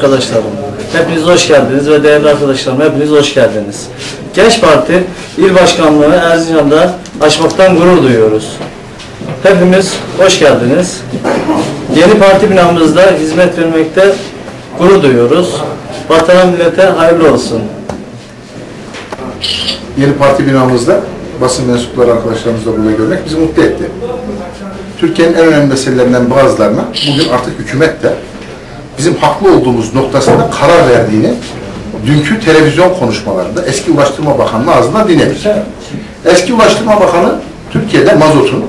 Arkadaşlarım, hepiniz hoş geldiniz ve değerli arkadaşlarım hepiniz hoş geldiniz. Genç Parti İl Başkanlığı Erzincan'da açmaktan gurur duyuyoruz. Hepimiz hoş geldiniz. Yeni parti binamızda hizmet vermekte gurur duyuyoruz. Vatana millete hayırlı olsun. yeni parti binamızda basın mensupları arkadaşlarımızla burada görmek bizi mutlu etti. Türkiye'nin en önemli meselelerinden bazılarına bugün artık hükümet de bizim haklı olduğumuz noktasında karar verdiğini dünkü televizyon konuşmalarında eski Ulaştırma Bakanı'nın ağzından dinledik. Eski Ulaştırma Bakanı Türkiye'de mazotun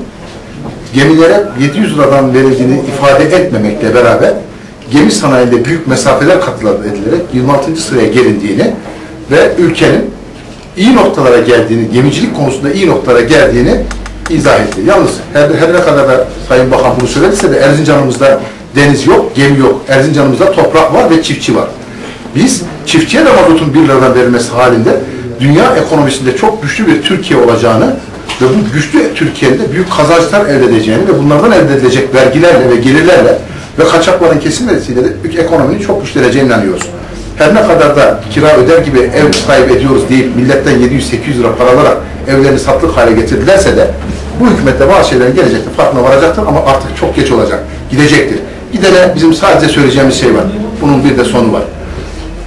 gemilere 700 liradan verildiğini ifade etmemekle beraber gemi sanayinde büyük mesafeler kat edilerek 26. sıraya gelindiğini ve ülkenin iyi noktalara geldiğini, gemicilik konusunda iyi noktalara geldiğini izah etti. Yalnız her, her ne kadar da Sayın Bakan bunu söylediyse de Erzincan'ımızda deniz yok, gemi yok. Erzincan'ımızda toprak var ve çiftçi var. Biz çiftçiye de mazotun 1 liradan verilmesi halinde dünya ekonomisinde çok güçlü bir Türkiye olacağını ve bu güçlü Türkiye'nin de büyük kazançlar elde edeceğini ve bunlardan elde edilecek vergilerle ve gelirlerle ve kaçakların kesilmesiyle de ekonominin çok güçleneceğine inanıyoruz. Her ne kadar da kira öder gibi ev sahibi ediyoruz deyip milletten 700-800 lira para alarak evlerini satlık hale getirdilerse de bu hükümette bazı şeylerin gelecektir, farkına varacaktır ama artık çok geç olacak, gidecektir. Gidene bizim sadece söyleyeceğimiz şey var. Bunun bir de sonu var.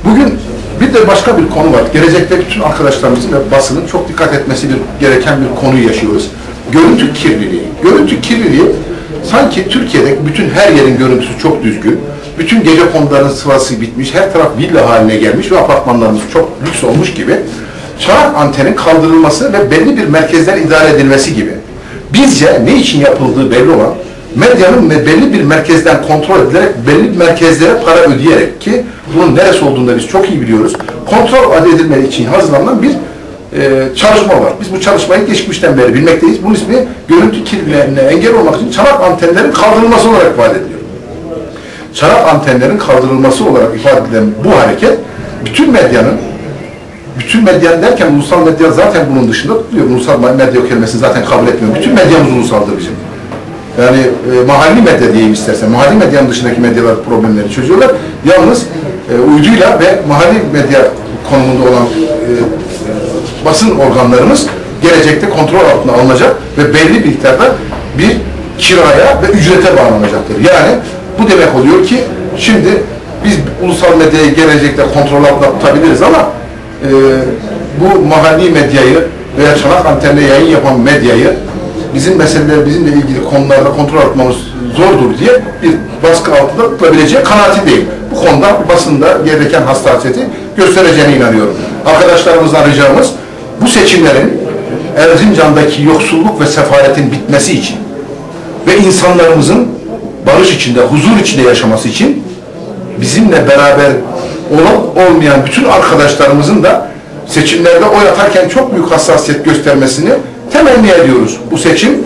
Bugün bir de başka bir konu var. Gelecekte bütün arkadaşlarımızın ve basının çok dikkat etmesi bir, gereken bir konuyu yaşıyoruz. Görüntü kirliliği. Görüntü kirliliği sanki Türkiye'de bütün her yerin görüntüsü çok düzgün. Bütün gece konuların sıvası bitmiş. Her taraf villa haline gelmiş ve apartmanlarımız çok lüks olmuş gibi. Çanak antenin kaldırılması ve belli bir merkezden idare edilmesi gibi. Bizce ne için yapıldığı belli olan medyanın belli bir merkezden kontrol edilerek belli bir merkezlere para ödeyerek ki bunun neresi olduğunu biz çok iyi biliyoruz. Kontrol edilmesi için hazırlanan bir e, çalışma var. Biz bu çalışmayı geçmişten beri bilmekteyiz. Bunun ismi görüntü kirliliğine engel olmak için çanak antenlerin kaldırılması olarak ifade ediliyor. Çanak antenlerin kaldırılması olarak ifade edilen bu hareket bütün medyanın bütün medyanın derken ulusal medya zaten bunun dışında tutuyor. Ulusal medya kelimesini zaten kabul etmiyor. Bütün medyamız ulusaldır bizim. Yani e, mahalli medya diyeyim istersen. Mahalli medyanın dışındaki medyalar problemleri çözüyorlar. Yalnız e, uyduyla ve mahalli medya konumunda olan e, basın organlarımız gelecekte kontrol altına alınacak ve belli bir miktarda bir kiraya ve ücrete bağlanacaktır. Yani bu demek oluyor ki şimdi biz ulusal medyayı gelecekte kontrol altında tutabiliriz ama e, bu mahalli medyayı veya çanak antenle yayın yapan medyayı bizim meseleler bizimle ilgili konularda kontrol etmemiz zordur diye bir baskı altında tutabileceği kanaatindeyim. Bu konuda basında gereken hassasiyeti göstereceğine inanıyorum. Arkadaşlarımızdan ricamız bu seçimlerin Erzincan'daki yoksulluk ve sefaletin bitmesi için ve insanlarımızın barış içinde, huzur içinde yaşaması için bizimle beraber olan olmayan bütün arkadaşlarımızın da seçimlerde oy atarken çok büyük hassasiyet göstermesini temenni ediyoruz. Bu seçim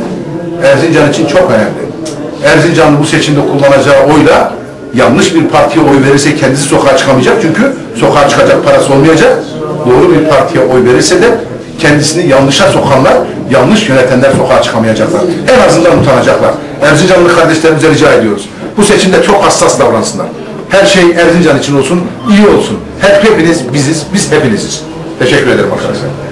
Erzincan için çok önemli. Erzincanlı bu seçimde kullanacağı oyla yanlış bir partiye oy verirse kendisi sokağa çıkamayacak çünkü sokağa çıkacak parası olmayacak. Doğru bir partiye oy verirse de kendisini yanlışa sokanlar, yanlış yönetenler sokağa çıkamayacaklar. En azından utanacaklar. Erzincanlı kardeşlerimize rica ediyoruz. Bu seçimde çok hassas davransınlar. Her şey Erzincan için olsun, iyi olsun. Hep hepiniz biziz, biz hepiniziz. Teşekkür ederim arkadaşlar.